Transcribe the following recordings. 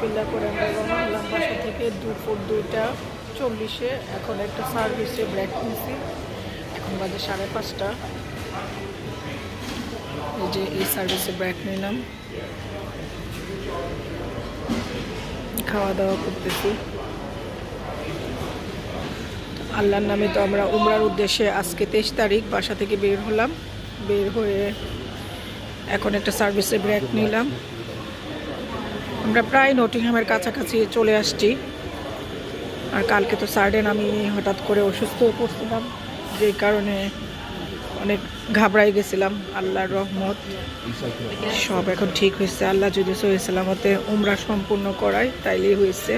বিসমিল্লা করে আমরা বাসা থেকে দুপুর দুইটা, চল্লিশে এখন একটা সার্ভিসে ব্রেক নিয়েছি এখন বাজে সাড়ে পাঁচটা। এই যে এই সার্ভিসে ব্রেক নিলাম। খাওয়া দাওয়া করতেছি। আল্লাহর নামে তো আমরা উমরার উদ্দেশ্যে আজকে তেইশ তারিখ, বাসা থেকে বের হলাম। বের হয়ে এখন একটা সার্ভিসে ব্রেক নিলাম। আমরা প্রায় নটিংহামের কাছাকাছি চলে আসছি। আর কালকে তো সার্ডেন, আমি হঠাৎ করে অসুস্থ হয়ে পড়ছিলাম। যেই কারণে অনেক ঘাবড়াই গেছিলাম, আল্লাহর রহমত। সব এখন ঠিক হয়েছে। আল্লাহ যদি সহিসালামতে উমরা সম্পূর্ণ করায়, তাইলেই হয়েছে।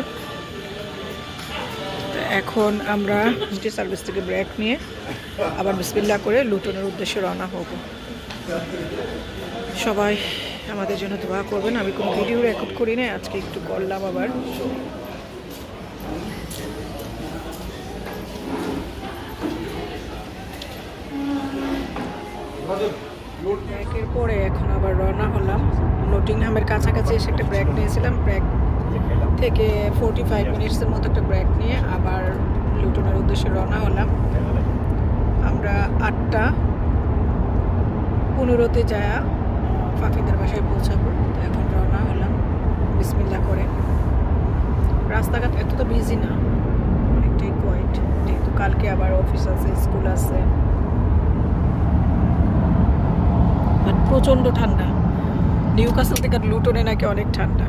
এখন আমরা যে সার্ভিস থেকে ব্রেক নিয়ে আবার বিসমিল্লা করে লুটনের উদ্দেশ্যে রওনা হব। সবাই আমাদের জন্য দোয়া করবেন। আমি কোনো ভিডিও রেকর্ড করি না আজকে একটু করলাম আবার। ব্রেকের পরে এখন আবার রওনা হলাম। নটিংহামের কাছাকাছি এসে একটা ব্রেক নিয়েছিলাম। ব্রেক থেকে ফোরটি ফাইভ মিনিটসের মতো একটা ব্রেক নিয়ে আবার লুটনের উদ্দেশ্যে রওনা হলাম। আমরা আটটা পনেরোতে যায়া ফাফিদের বাসায় পৌঁছাবো। তো এখন রওনা হলাম। বিসমিল্লা করে। রাস্তাঘাট এত তো বিজি না, অনেকটাই কোয়াইট যেহেতু কালকে আবার অফিস আছে স্কুল আছে। প্রচণ্ড ঠান্ডা। নিউ কাসল থেকে লুটনে নাকি অনেক ঠান্ডা।